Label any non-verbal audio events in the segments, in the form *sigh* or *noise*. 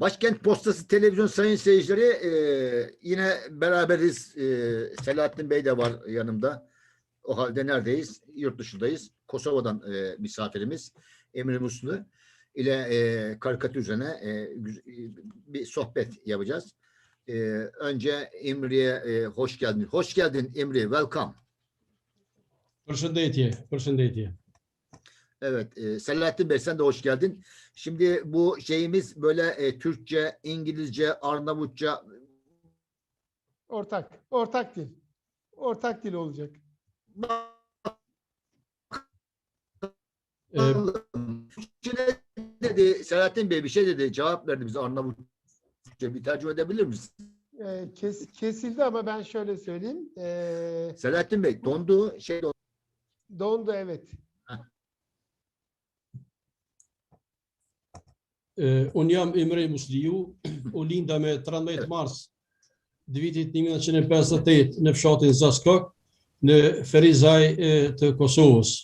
Başkent Postası Televizyon sayın seyircileri e, yine beraberiz. E, Selahattin Bey de var yanımda. O halde neredeyiz? Yurt dışındayız. Kosova'dan e, misafirimiz Emre Muslu ile e, karikatür üzerine e, e, bir sohbet yapacağız. E, önce Emre'ye e, hoş geldin. Hoş geldin Emre. Welcome. Përshëndetje, përshëndetje. Evet, e, Selahattin Bey sen de hoş geldin. Şimdi bu şeyimiz böyle e, Türkçe, İngilizce, Arnavutça Ortak. Ortak dil. Ortak dil olacak. Ee, Türkçe dedi Selahattin Bey bir şey dedi cevap verdi bize Arnavutça bir tercüme edebilir misin? Ee, kes, kesildi ama ben şöyle söyleyeyim. Ee, Selahattin Bey dondu şey dondu. dondu evet. E, unë jam Imre Musliu, *clears throat* u linda me 13 mars të vitit 1958 në fshatin Zaskok, në Ferizaj e, të Kosovës.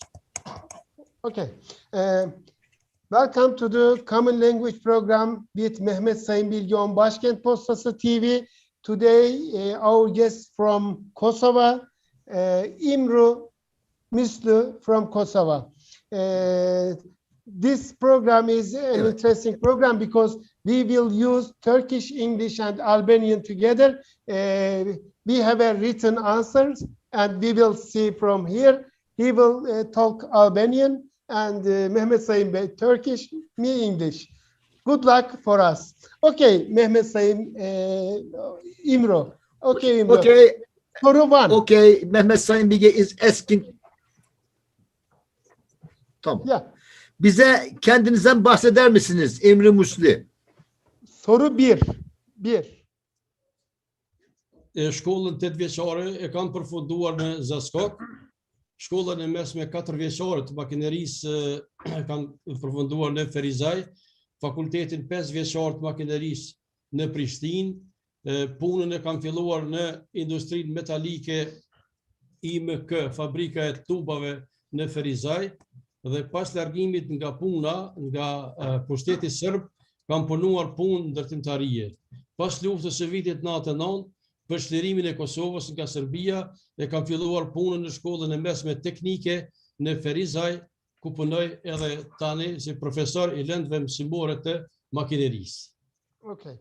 Okay. Ee, welcome to the Common Language Program with Mehmet Sayın Bilgi on Başkent Postası TV. Today eh, our guest from Kosovo, eh, İmru Mislu from Kosovo. Eh, this program is an interesting program because we will use Turkish, English, and Albanian together. Uh, we have a written answers, and we will see from here. He will uh, talk Albanian, and uh, Mehmet Sayın Bey Turkish, me English. Good luck for us. Okay, Mehmet Sayın uh, İmro. Okay, İmro. Okay, Soru one. okay. Mehmet Sayın Bilge is asking. Tamam. Yeah. Bize kendinizden bahseder misiniz Emre Musli? Soru bir. Bir. E, shkollën 8 vjeçare e kam përfunduar në Zaskok. Shkollën e mesme 4 vjeçare të makinerisë e, kam përfunduar në Ferizaj. Fakultetin 5 vjeçar të makinerisë në Prishtinë. Punën e kam filluar në industrinë metalike IMK, fabrika e tubave në Ferizaj dhe pas largimit nga puna, nga pushteti sërb, kam punuar punë ndërtimtarie. Pas luftës së vitit 99, për shlirimin e Kosovës nga Serbia e kam filluar punën në shkollën e mesme teknike në Ferizaj, ku punoj edhe tani si profesor i lëndëve mësimore të makinerisë. Okay.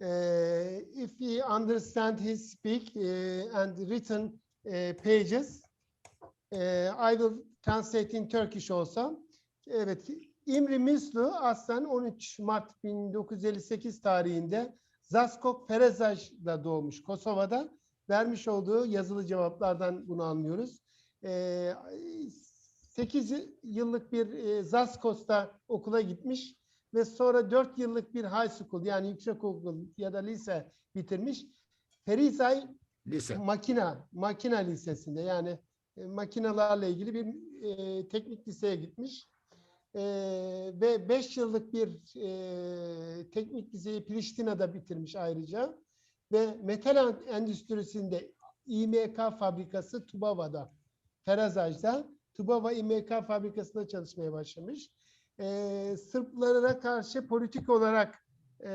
Uh, if we understand his speak uh, and written uh, pages, I will translate in Turkish also. Evet, İmri Mislu aslen 13 Mart 1958 tarihinde Zaskok Perezaj'da doğmuş Kosova'da. Vermiş olduğu yazılı cevaplardan bunu anlıyoruz. Ee, 8 yıllık bir e, Zaskos'ta okula gitmiş ve sonra 4 yıllık bir high school yani yüksekokul ya da lise bitirmiş. Perizay Lise. makina, makina lisesinde yani e, makinalarla ilgili bir e, teknik liseye gitmiş. E, ve 5 yıllık bir e, teknik liseyi Priştina'da bitirmiş ayrıca. Ve metal en- endüstrisinde İMK fabrikası Tubava'da, Terazaj'da Tubava İMK fabrikasında çalışmaya başlamış. E, Sırplara karşı politik olarak e,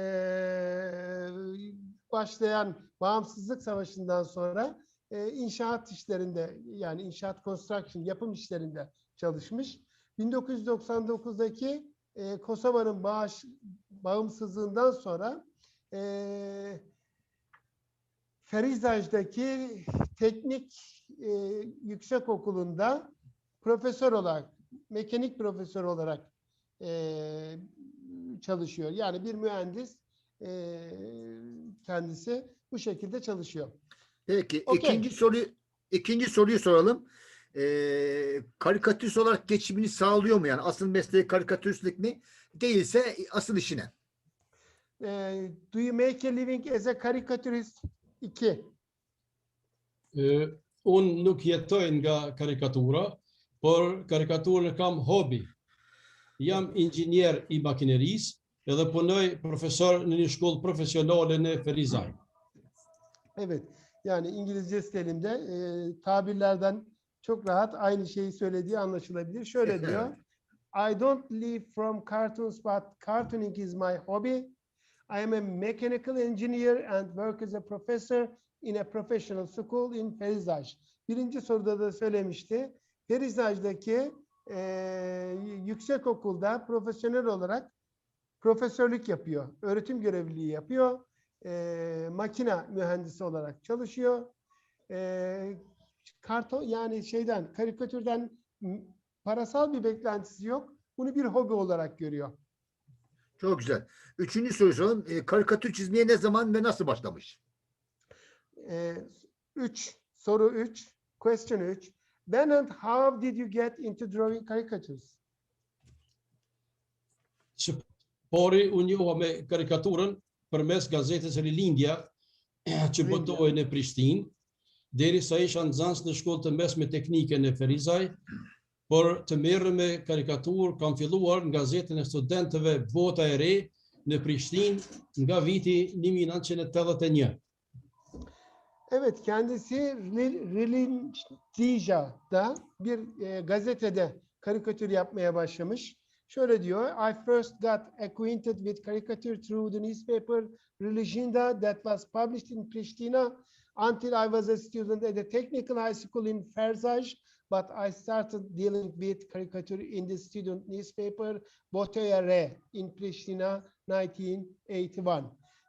başlayan bağımsızlık savaşından sonra e, inşaat işlerinde yani inşaat construction yapım işlerinde çalışmış. 1999'daki e, Kosova'nın bağış, bağımsızlığından sonra e, Ferizaj'daki teknik e, yüksek okulunda profesör olarak, mekanik profesör olarak e, çalışıyor. Yani bir mühendis e, kendisi bu şekilde çalışıyor. Peki Okey. ikinci soruyu ikinci soruyu soralım. Ee, karikatürist olarak geçimini sağlıyor mu yani? Asıl mesleği karikatüristlik mi? Değilse asıl işine. E, do you make a living as a caricaturist? İki. E, Unë nuk jetoj nga karikatura, por karikaturën kam hobi. Jam inxhinier i makinerisë edhe punoj profesor në një shkollë profesionale në Ferizaj. Evet. Yani İngilizce stilimde e, tabirlerden çok rahat aynı şeyi söylediği anlaşılabilir. Şöyle diyor. I don't live from cartoons but cartooning is my hobby. I am a mechanical engineer and work as a professor in a professional school in Ferizaj. Birinci soruda da söylemişti. Ferizaj'daki eee yüksek okulda profesyonel olarak profesörlük yapıyor. Öğretim görevliliği yapıyor. Eee makina mühendisi olarak çalışıyor. Eee karton yani şeyden karikatürden parasal bir beklentisi yok. Bunu bir hobi olarak görüyor. Çok güzel. Üçüncü soru soralım. E, karikatür çizmeye ne zaman ve nasıl başlamış? Eee, üç, soru 3, question 3. When and how did you get into drawing caricatures? Që pari unë njoha me karikaturën përmes gazetës Rilindja *clears throat* që botohej në Prishtinë, deri sa isha nxënës në shkollë të mesme teknike në Ferizaj, por të merrem me karikaturë kam filluar në gazetën e studentëve Bota e Re në Prishtinë nga viti 1981. Evet, kendisi Rilindija'da bir e, gazetede karikatür yapmaya başlamış. Şöyle diyor, I first got acquainted with caricature through the newspaper Religenda that was published in Pristina until I was a student at the technical high school in Ferzaj, but I started dealing with caricature in the student newspaper Botoya Re in Pristina 1981.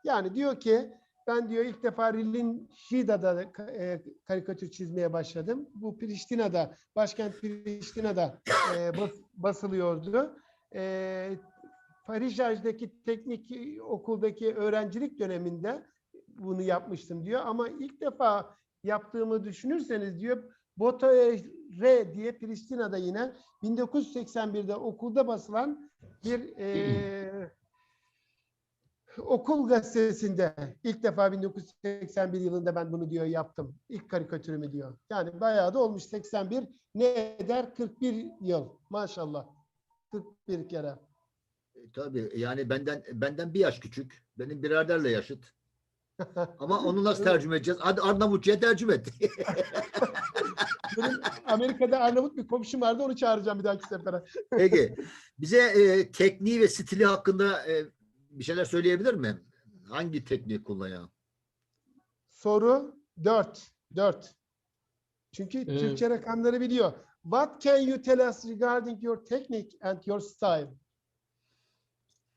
Yani diyor ki ben diyor ilk defa Rilin Şida'da e, karikatür çizmeye başladım. Bu Priştina'da, başkent Priştina'da e, bas- basılıyordu. E, Parijaj'daki teknik okuldaki öğrencilik döneminde bunu yapmıştım diyor. Ama ilk defa yaptığımı düşünürseniz diyor Botoe Re diye Pristina'da yine 1981'de okulda basılan bir e, okul gazetesinde ilk defa 1981 yılında ben bunu diyor yaptım. İlk karikatürümü diyor. Yani bayağı da olmuş 81 ne eder 41 yıl maşallah. 41 kere. E, tabii yani benden benden bir yaş küçük. Benim biraderle yaşıt. *laughs* Ama onu nasıl tercüme edeceğiz? Hadi Arnavutça'ya tercüme et. *laughs* Benim Amerika'da Arnavut bir komşum vardı onu çağıracağım bir dahaki sefere. *laughs* Peki. Bize e, tekniği ve stili hakkında e, bir şeyler söyleyebilir mi? Hangi tekniği kullanıyor? Soru 4. 4. Çünkü Türkçe rakamları biliyor. What can you tell us regarding your technique and your style?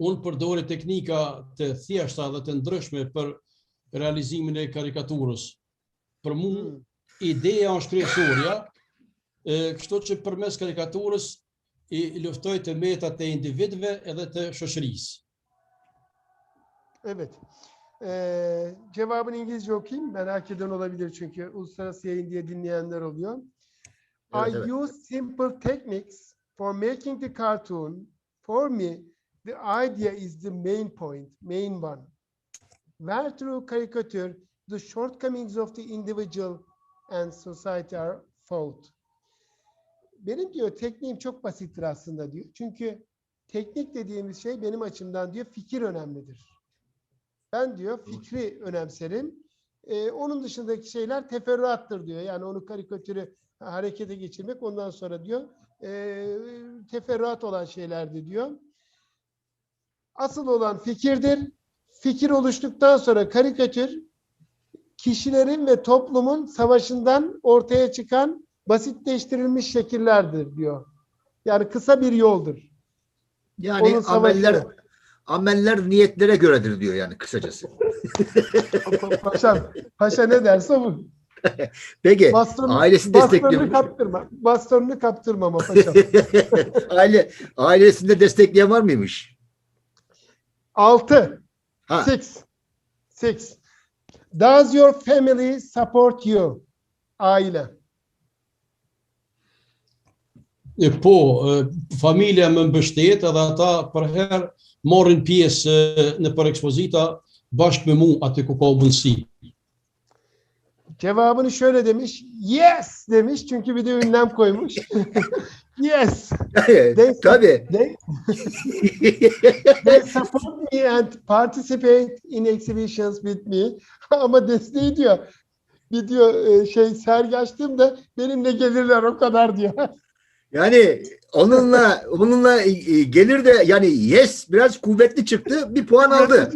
Unë përdore teknika të thjeshta dhe të ndryshme për realizimin e karikaturës. Për mu, Hmm. ideja është kryesorja, e, kështu që përmes karikaturës i luftoj të metat e individëve edhe të shoqërisë. Evet. Ee, cevabını İngilizce okuyayım. Merak eden olabilir çünkü uluslararası yayın diye dinleyenler oluyor. Evet, I evet. use simple techniques for making the cartoon. For me, the idea is the main point, main one. Where through caricature, the shortcomings of the individual and society are fought. Benim diyor tekniğim çok basittir aslında diyor. Çünkü teknik dediğimiz şey benim açımdan diyor fikir önemlidir. Ben diyor fikri önemserim. Ee, onun dışındaki şeyler teferruattır diyor. Yani onu karikatürü harekete geçirmek ondan sonra diyor e, teferruat olan şeylerdi diyor. Asıl olan fikirdir. Fikir oluştuktan sonra karikatür kişilerin ve toplumun savaşından ortaya çıkan basitleştirilmiş şekillerdir diyor. Yani kısa bir yoldur. Yani Onun savaşı. ameller ameller niyetlere göredir diyor yani kısacası. *laughs* Paşa, paşa ne derse bu. *laughs* Peki Bastonunu, ailesi bastonunu destekliyor. kaptırma. Bastonunu kaptırma ama paşa. *laughs* Aile ailesinde destekleyen var mıymış? Altı. Ha. Six. Six. Does your family support you? Aile. E, Po, e, familja më mbështet edhe ata për herë morrin pjesë e, në për ekspozita bashkë me mu aty ku ka mundësi. Cevabını şöyle demiş. Yes demiş çünkü bir de ünlem koymuş. *laughs* yes. Tabii. They, they support me and participate in exhibitions with me. *laughs* Ama desteği diyor. Bir diyor e, şey sergi açtığımda benimle gelirler o kadar diyor. *laughs* Yani onunla onunla e, gelir de yani yes biraz kuvvetli çıktı. Bir puan aldı.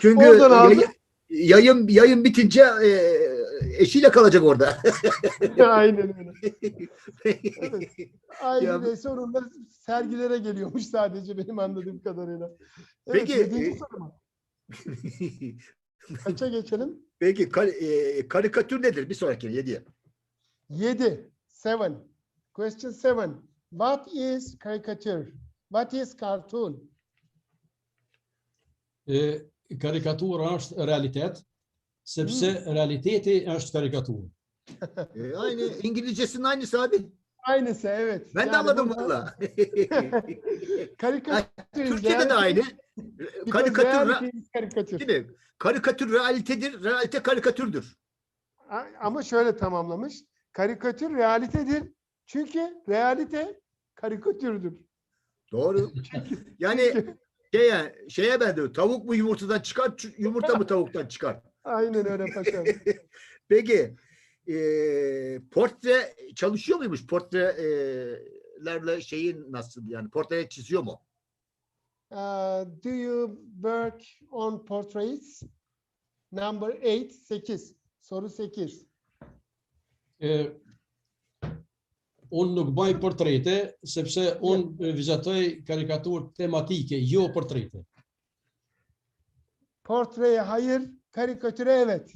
Çünkü Oradan aldı. yayın, yayın yayın bitince e, eşiyle kalacak orada. *laughs* Aynen öyle. Evet. Bu- ve sonunda sergilere geliyormuş sadece benim anladığım kadarıyla. Evet, Peki, yedinci e- soru mu? *laughs* Kaça geçelim? Peki kar- e, karikatür nedir? Bir sonraki yediye. 7. 7. Question 7. What is caricature? What is cartoon? E, karikatura është realitet, sepse realiteti është karikaturë. *laughs* E, aynı İngilizcesinin aynısı abi. Aynısı evet. Ben de Yani anladım burada valla. *laughs* Karikatür Türkiye'de de aynı. Karikatür, karikatür. değil mi? Karikatür realitedir, realite karikatürdür. Ama şöyle tamamlamış. Karikatür realitedir. Çünkü realite karikatürdür. Doğru. *laughs* Yani şeye, şeye benziyor. Tavuk mu yumurtadan çıkar, yumurta mı tavuktan çıkar? Aynen öyle paşam. *laughs* Peki e, portre çalışıyor muymuş? Portrelerle şeyin nasıl yani portre çiziyor mu? Uh, do you work on portraits? Number 8, 8. Soru 8. E, unë nuk bëj portrete, sepse unë e, vizatoj karikaturë tematike, jo portrete. Portreye hayır, karikatüre evet.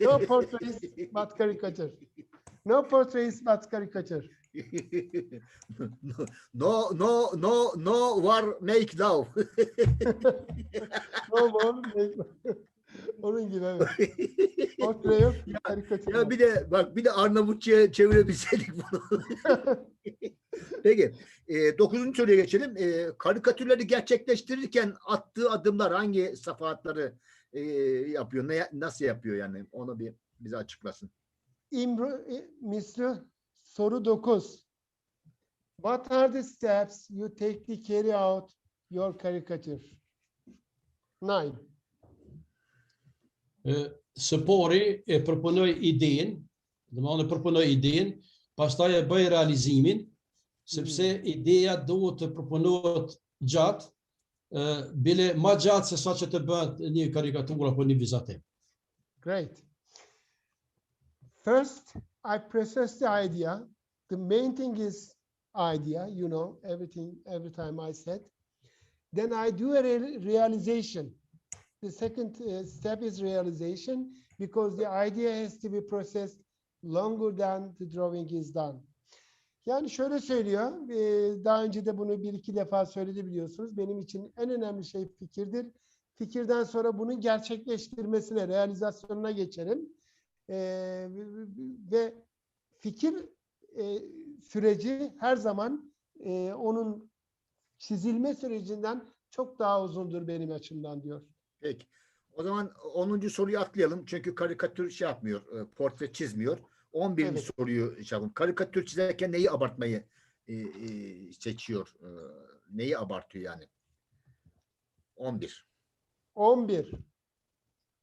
No portraits but caricature. No portraits but caricature. *laughs* no, no, no, no war make love. *laughs* No more. Onun gibi evet. *laughs* Portre yok, karikatür ya bir de bak bir de Arnavutça'ya çevirebilseydik bunu. *laughs* Peki. E, dokuzuncu soruya geçelim. E, karikatürleri gerçekleştirirken attığı adımlar hangi safahatları e, yapıyor? Ne, nasıl yapıyor yani? Onu bir bize açıklasın. İmru, e, misli soru 9. What are the steps you take to carry out your caricature? 9. Së pari e përpunoj idenë, dhe më e përpunoj idenë, pastaj e bëj realizimin, sepse ideja duhet të përpunohet gjatë, bile ma gjatë se sa që të bëhet një karikaturë apo një vizatim. Great. First, I process the idea. The main thing is idea, you know, everything, every time I said. Then I do a re- realization. The second uh, step is realization because the idea has to be processed longer than the drawing is done. Yani şöyle söylüyor, e, daha önce de bunu bir iki defa söyledi biliyorsunuz. Benim için en önemli şey fikirdir. Fikirden sonra bunun gerçekleştirmesine, realizasyonuna geçerim. Ee, ve fikir e, süreci her zaman e, onun çizilme sürecinden çok daha uzundur benim açımdan diyor. Peki. O zaman 10. soruyu atlayalım. Çünkü karikatür şey yapmıyor, e, portre çizmiyor. 11. Evet. soruyu şey yapalım. Karikatür çizerken neyi abartmayı e, e, seçiyor? E, neyi abartıyor yani? 11. 11.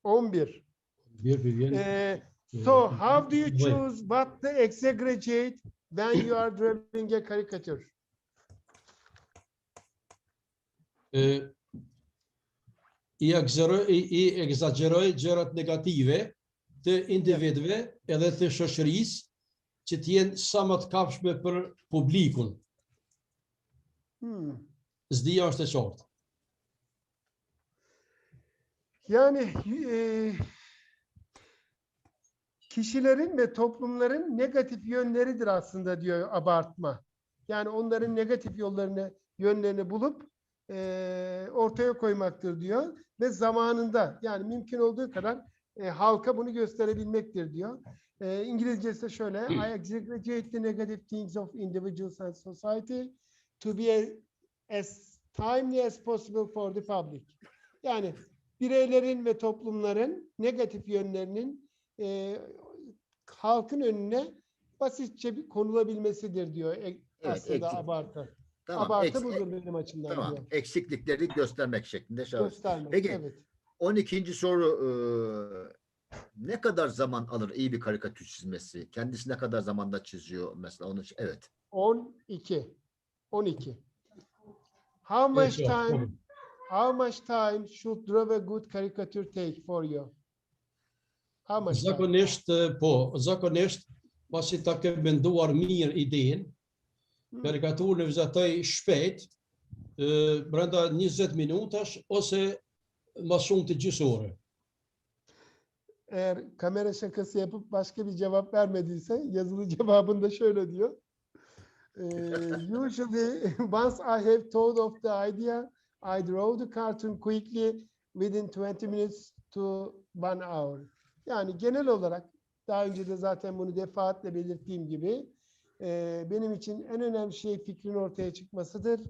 11. Bir bir yeni. Ee, so how do you choose what to exaggerate when you are drawing a caricature? e, i, egzeroj, i, i egzageroj gjërat negative të individëve edhe të shoqërisë që të jenë sa më të kapshme për publikun. Hmm. Zdia është e qartë. Yani eee, kişilerin ve toplumların negatif yönleridir aslında diyor abartma. Yani onların negatif yollarını, yönlerini bulup eee, ortaya koymaktır diyor ve zamanında yani mümkün olduğu kadar e, halka bunu gösterebilmektir diyor. E, İngilizcesi de şöyle I exaggerate the negative things of individuals and society to be as timely as possible for the public. Yani bireylerin ve toplumların negatif yönlerinin e, halkın önüne basitçe bir konulabilmesidir diyor e, Evet, aslında eksik. abartı. Tamam. abartı eks- budur benim açımdan tamam. diyor. Eksiklikleri göstermek şeklinde. yapıyor. Göstermek. Peki. Evet. 12. soru e, Ne kadar zaman alır iyi bir karikatür çizmesi? Kendisi ne kadar zamanda çiziyor mesela onu evet. 12. 12. How much Evet, time how much time should draw a good caricature take for you? How much time? Zakonisht, po, zakonisht, pasi ta ke menduar mirë idenë, Hmm. karikaturën e vizatoj shpejt, eh, brenda 20 minutash ose më shumë të gjysore. Eğer kamera şakası yapıp başka bir cevap vermediyse yazılı cevabında şöyle diyor. Eee, usually once I have thought of the idea, I draw the cartoon quickly within 20 minutes to one hour. Yani genel olarak daha önce de zaten bunu defaatle belirttiğim gibi eee, benim için en önemli şey fikrin ortaya çıkmasıdır.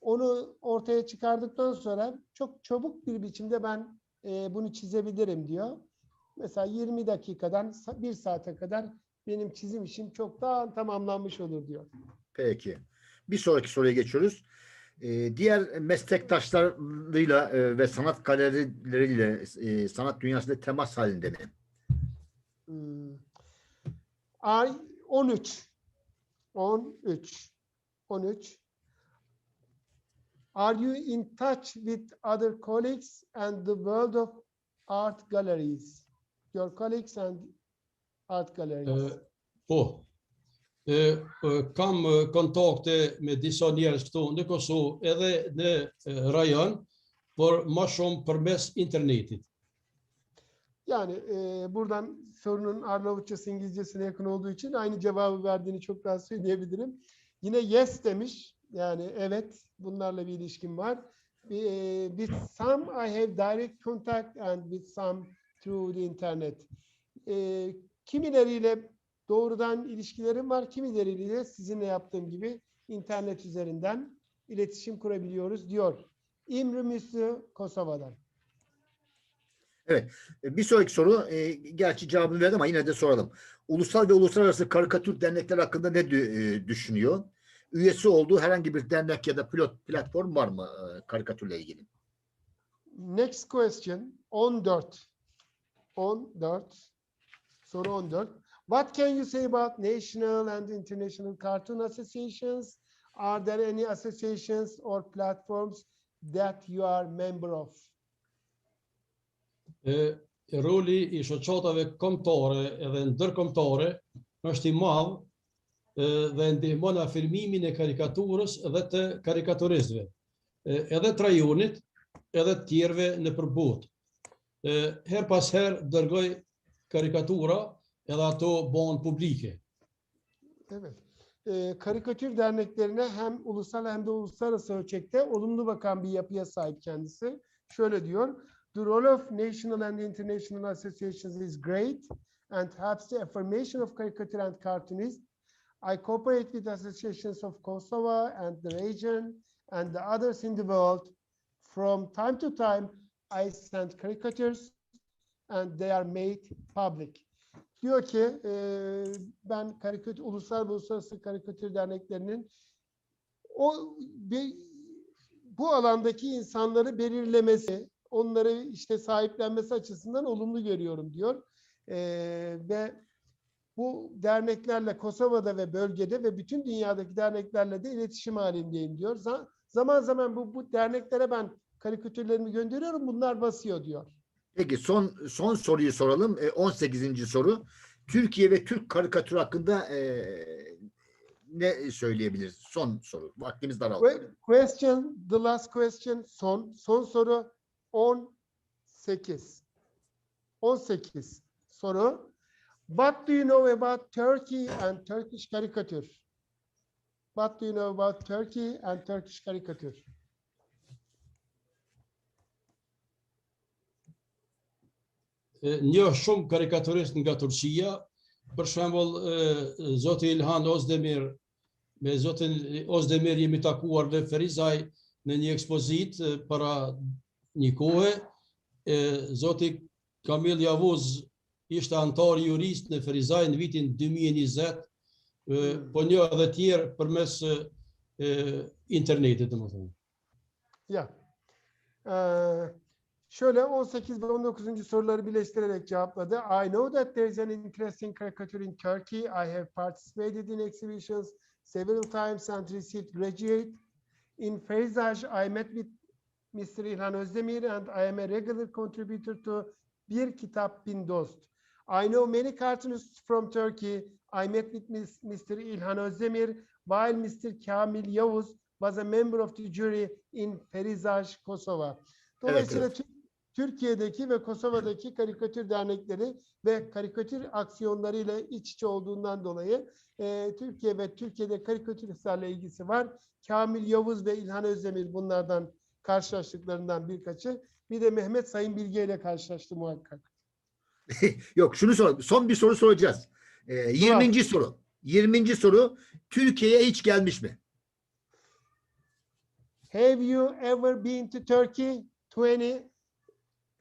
Onu ortaya çıkardıktan sonra çok çabuk bir biçimde ben eee, bunu çizebilirim diyor. Mesela 20 dakikadan sa- bir saate kadar benim çizim işim çoktan tamamlanmış olur diyor. Peki. Bir sonraki soruya geçiyoruz. Ee, diğer meslektaşlarıyla e, ve sanat galerileriyle e, sanat dünyasında temas halinde mi? Hmm. Ay 13. 13. 13. Are you in touch with other colleagues and the world of art galleries? Your colleagues and art galleries. Po, eh, kam kontakte me disa njerëz këtu në Kosovë edhe në rajon, por më shumë përmes internetit. Yani e, buradan sorunun Arnavutçası İngilizcesine yakın olduğu için aynı cevabı verdiğini çok rahat söyleyebilirim. Yine yes demiş. Yani evet bunlarla bir ilişkim var. E, with some I have direct contact and with some through the internet. E, kimileriyle doğrudan ilişkilerim var. Kimileriyle sizinle yaptığım gibi internet üzerinden iletişim kurabiliyoruz diyor. İmri Müslü Kosova'dan. E, Bir sonraki soru, e, gerçi cevabını verdim ama yine de soralım. Ulusal ve uluslararası karikatür dernekler hakkında ne e, düşünüyor? Üyesi olduğu herhangi bir dernek ya da pilot platform var mı e, karikatürle ilgili? Next question 14. 14. Soru 14. What can you say about national and international cartoon associations? Are there any associations or platforms that you are member of? E, roli i shoqatave kombëtare edhe ndërkombëtare është i madh e, dhe ndihmon afirmimin e karikaturës dhe të karikaturistëve, e, edhe të rajonit, edhe të tjerëve në përbot. E, her pas her dërgoj karikatura edhe ato bëhen publike. Evet. Ee, karikatür derneklerine hem ulusal hem de uluslararası ölçekte olumlu bakan bir yapıya sahip kendisi. Şöyle diyor. The role of national and international associations is great and helps the affirmation of caricature and cartoonists. I cooperate with associations of Kosovo and the region and the others in the world. From time to time, I send caricatures and they are made public. Diyor ki eee, ben karikatür, ulusal ve uluslararası karikatür derneklerinin o bir, bu alandaki insanları belirlemesi, onları işte sahiplenmesi açısından olumlu görüyorum diyor. Eee, ve bu derneklerle Kosova'da ve bölgede ve bütün dünyadaki derneklerle de iletişim halindeyim diyor. Za- Zaman zaman bu, bu derneklere ben karikatürlerimi gönderiyorum, bunlar basıyor diyor. Peki son son soruyu soralım. E, 18. soru. Türkiye ve Türk karikatürü hakkında e, ne söyleyebiliriz? Son soru. Vaktimiz daraldı. Que- Question, the last question, son, son soru 18. 18 soru. What do you know about Turkey and Turkish caricature? What do you know about Turkey and Turkish caricature? E, Një shumë karikaturist nga Turqia, për shembull e, zoti Ilhan Ozdemir me zotin Ozdemir jemi takuar në Ferizaj në një ekspozit e, para një. E, zoti Kamil Javuz ishte antar jurist në Ferizaj në vitin 2020, e, po një edhe tjerë përmes e, e, internetit, domethënë. Ya. Ee, Şöyle 18 ve 19. soruları birleştirerek cevapladı. I know that there is an interesting caricature in Turkey. I have participated in exhibitions several times and received graduate. In Ferizaj, I met with Mr. İlhan Özdemir and I am a regular contributor to Bir Kitap Bin Dost. I know many cartoonists from Turkey. I met with Mr. İlhan Özdemir while Mr. Kamil Yavuz was a member of the jury in Ferizaj, Kosova. Dolayısıyla Tür- Türkiye'deki ve Kosova'daki karikatür dernekleri ve karikatür aksiyonlarıyla iç içe olduğundan dolayı e, Türkiye ve Türkiye'de karikatüristlerle ilgisi var. Kamil Yavuz ve İlhan Özdemir bunlardan karşılaştıklarından birkaçı. Bir de Mehmet Sayın Bilge ile karşılaştı muhakkak. *laughs* Yok şunu sor. Son bir soru soracağız. Ee, 20. soru. 20. soru. Türkiye'ye hiç gelmiş mi? Have you ever been to Turkey? 20,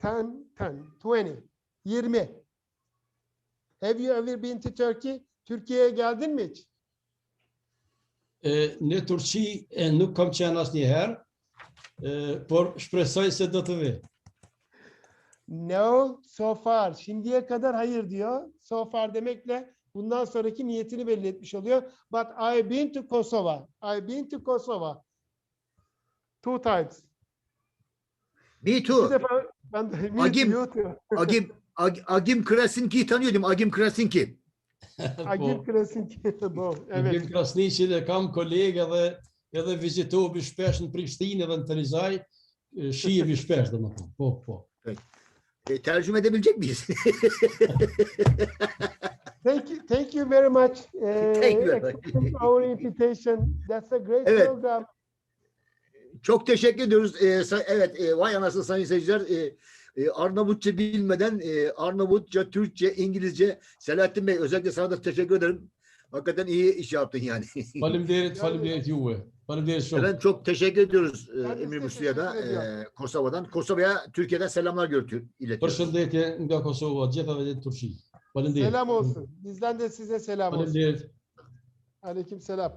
10, 10, 20, 20. Have you ever been to Turkey? Türkiye'ye geldin mi hiç? Eh, Në Turqi eh, nuk kam qenë asnjëherë, eh, por shpresoj se do të vi. No, so far. Şimdiye kadar hayır diyor. So far demekle bundan sonraki niyetini belli etmiş oluyor. But I've been to Kosova. I've been to Kosova. Two times. Me Bir too. defa ben de me Agim. too diyor. Agim, Ag- Agim Krasinki'yi tanıyordum. Agim Krasinki. Agim *laughs* Krasinki. *laughs* Bu, evet. evet. Krasniqi dhe kam kolegë edhe edhe vizitohebi shpesh në Prishtinë dhe në Ferizaj, eh, shihebi shpesh domethënë. Po, po. E, tercüme edebilecek miyiz? Thank you, thank you very much. Uh, Thank you our invitation. That's a great Evet. program. Çok teşekkür ediyoruz. Ee, evet, e, vay anasını sayın seyirciler. E, e, Arnavutça bilmeden e, Arnavutça, Türkçe, İngilizce Selahattin Bey özellikle sana da teşekkür ederim. Hakikaten iyi iş yaptın yani. Faleminderit, *laughs* faleminderit juve. Faleminderit shumë. Efendim çok teşekkür ediyoruz e, Ben de Emir Muslu'ya da teşekkür ediyorum. e, Kosova'dan. Kosova'ya Türkiye'den selamlar götür, iletiyoruz. Përshëndetje nga Kosova, gjithave dhe Turqi. Faleminderit. Selam olsun. Bizden de size selam olsun. Faleminderit. Aleyküm selam.